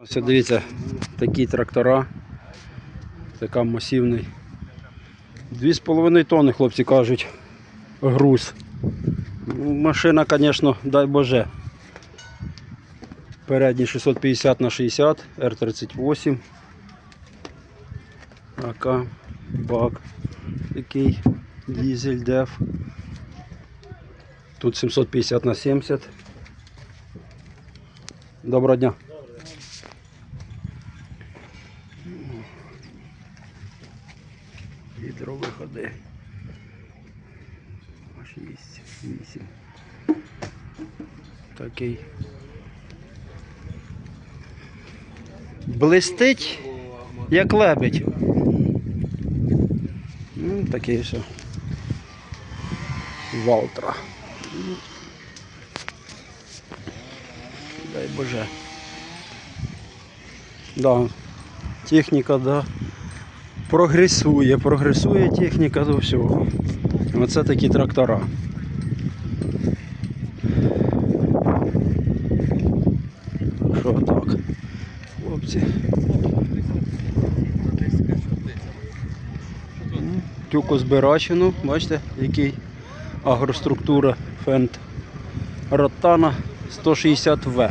Ось дивіться, такі трактора. Така масивний. 2,5 тонни, хлопці кажуть, груз. Ну, Машина, звісно, дай Боже. Передній 650 на 60, R38. АК, бак. Такий дізель деф. Тут 750 на 70. Доброго дня. Гідровиходи. 6, 8. Такий. Блистить, як лебедь. Ну, такий все. Валтра. Дай Боже. Да. Техніка, да. Прогресує, прогресує техніка до всього. Оце такі трактора. Що так? Хлопці. М, Тюку збирачину, бачите, який агроструктура фент Ротана 160В.